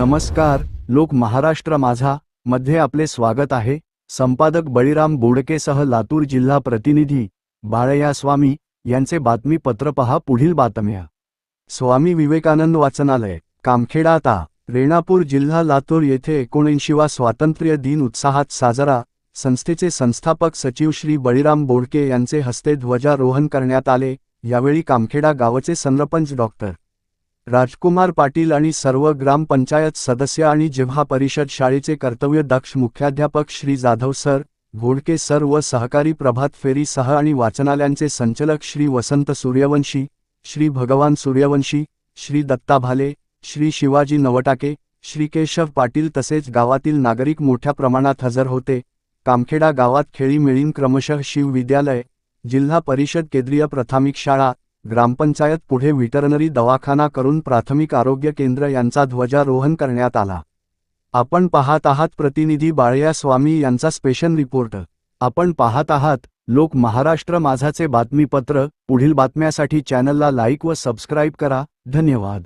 नमस्कार लोक महाराष्ट्र माझा मध्ये आपले स्वागत आहे. संपादक बळीराम बोडकेसह लातूर जिल्हा प्रतिनिधी बाळया स्वामी यांचे बातमीपत्र पहा पुढील बातम्या. स्वामी विवेकानंद वाचनालय कामखेडा आता रेणापूर जिल्हा लातूर येथे एकोणऐंशीवा स्वातंत्र्य दिन उत्साहात साजरा संस्थेचे संस्थापक सचिव श्री बळीराम बोडके यांचे हस्ते ध्वजारोहण करण्यात आले यावेळी कामखेडा गावचे संरपंच डॉक्टर. राजकुमार पाटील आणि सर्व ग्रामपंचायत सदस्य आणि जिल्हा परिषद शाळेचे कर्तव्य दक्ष मुख्याध्यापक श्री जाधव सर घोडके सर व सहकारी प्रभात फेरी सह आणि वाचनालयांचे संचालक श्री वसंत सूर्यवंशी श्री भगवान सूर्यवंशी श्री दत्ता भाले श्री शिवाजी नवटाके श्री केशव पाटील तसेच गावातील नागरिक मोठ्या प्रमाणात हजर होते. कामखेडा गावात खेळी मिळीन क्रमशः शिव विद्यालय जिल्हा परिषद केंद्रीय प्राथमिक शाळा ग्रामपंचायत पुढे व्हिटरनरी दवाखाना करून प्राथमिक आरोग्य केंद्र यांचा ध्वजारोहण करण्यात आला. आपण पाहत आहात प्रतिनिधी बाळया स्वामी यांचा स्पेशल रिपोर्ट. आपण पाहत आहात लोक महाराष्ट्र माझाचे बातमीपत्र पुढील बातम्यासाठी चॅनलला लाईक व सबस्क्राईब करा. धन्यवाद.